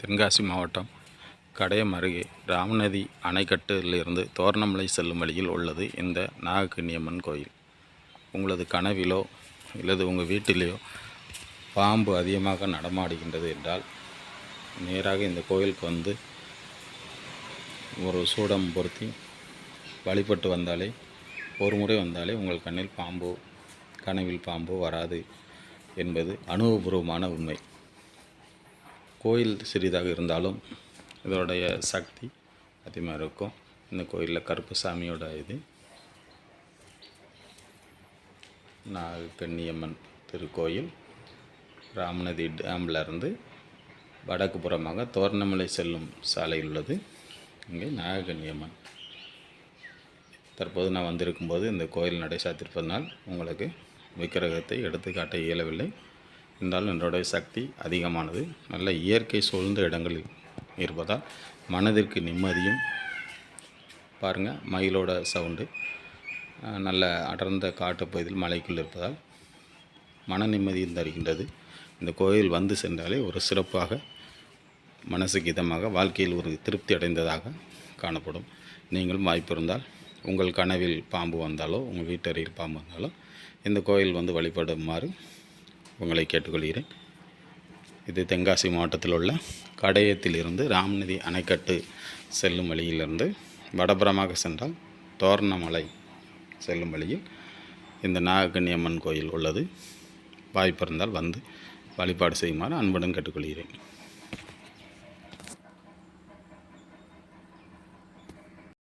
தென்காசி மாவட்டம் கடையம் அருகே ராமநதி அணைக்கட்டிலிருந்து தோரணமலை செல்லும் வழியில் உள்ளது இந்த நாகக்கண்ணியம்மன் கோயில். உங்களது கனவிலோ அல்லது உங்கள் வீட்டிலேயோ பாம்பு அதிகமாக நடமாடுகின்றது என்றால் நேராக இந்த கோயிலுக்கு வந்து ஒரு சூடம் பொருத்தி வழிபட்டு வந்தாலே ஒரு முறை வந்தாலே உங்கள் கண்ணில் பாம்பு கனவில் பாம்பு வராது என்பது அனுபவபூர்வமான உண்மை. கோயில் சிறிதாக இருந்தாலும் இதோடைய சக்தி அதிகமாக இருக்கும். இந்த கோயிலில் கருப்புசாமியோட இது. நாகக்கண்ணியம்மன் திருக்கோயில். ராமநதி டேமில் இருந்து வடக்கு புறமாக தோரணமலை செல்லும் சாலை உள்ளது. இங்கே நாகக்கண்ணியம்மன். தற்போது நான் வந்திருக்கும்போது இந்த கோயில் நடை சாத்திருப்பதனால் உங்களுக்கு விக்கிரகத்தை எடுத்து காட்ட இயலவில்லை. இருந்தாலும் என்னுடைய சக்தி அதிகமானது. நல்ல இயற்கை சூழ்ந்த இடங்களில் இருப்பதால் மனதிற்கு நிம்மதியும் பாருங்கள் மயிலோட சவுண்டு நல்ல அடர்ந்த காட்டுப்பகுதியில் மலைக்குள் இருப்பதால் மன நிம்மதியும் தருகின்றது. இந்த கோயில் வந்து சென்றாலே ஒரு சிறப்பாக மனசுக்கு இதமாக வாழ்க்கையில் ஒரு திருப்தி அடைந்ததாக காணப்படும். நீங்களும் வாய்ப்பு இருந்தால் உங்கள் கனவில் பாம்பு வந்தாலோ உங்கள் வீட்டறையில் பாம்பு வந்தாலோ இந்த கோயில் வந்து வழிபடுமாறு உங்களை கேட்டுக்கொள்கிறேன். இது தென்காசி மாவட்டத்தில் உள்ள கடையத்திலிருந்து ராமநதி அணைக்கட்டு செல்லும் வழியிலிருந்து வடபுறமாக சென்றால் தோரணமலை செல்லும் வழியில் இந்த நாகக்கன்னியம்மன் கோயில் உள்ளது. வாய்ப்பு இருந்தால் வந்து வழிபாடு செய்யுமாறு அன்புடன் கேட்டுக்கொள்கிறேன்.